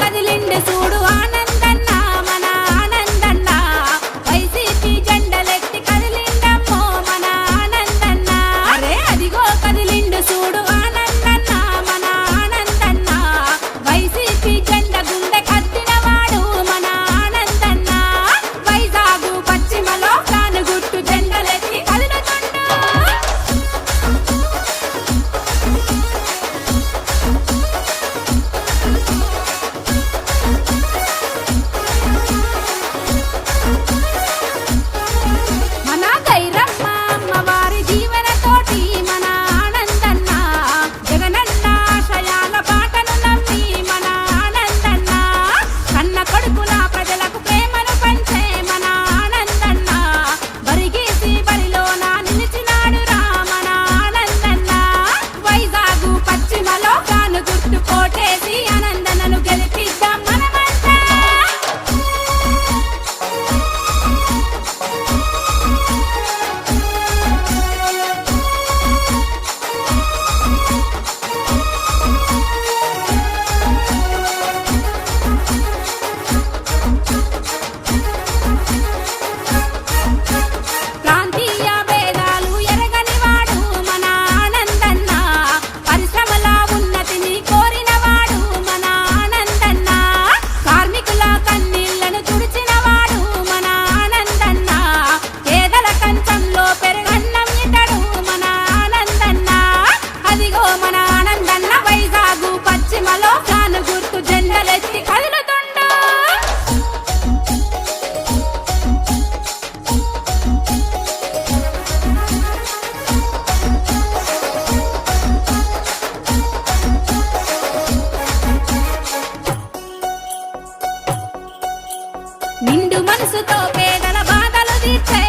കതിലിന്റെ ചൂടുവാണ്. నిండు మనసుతో పేదల బాధలు తీర్చే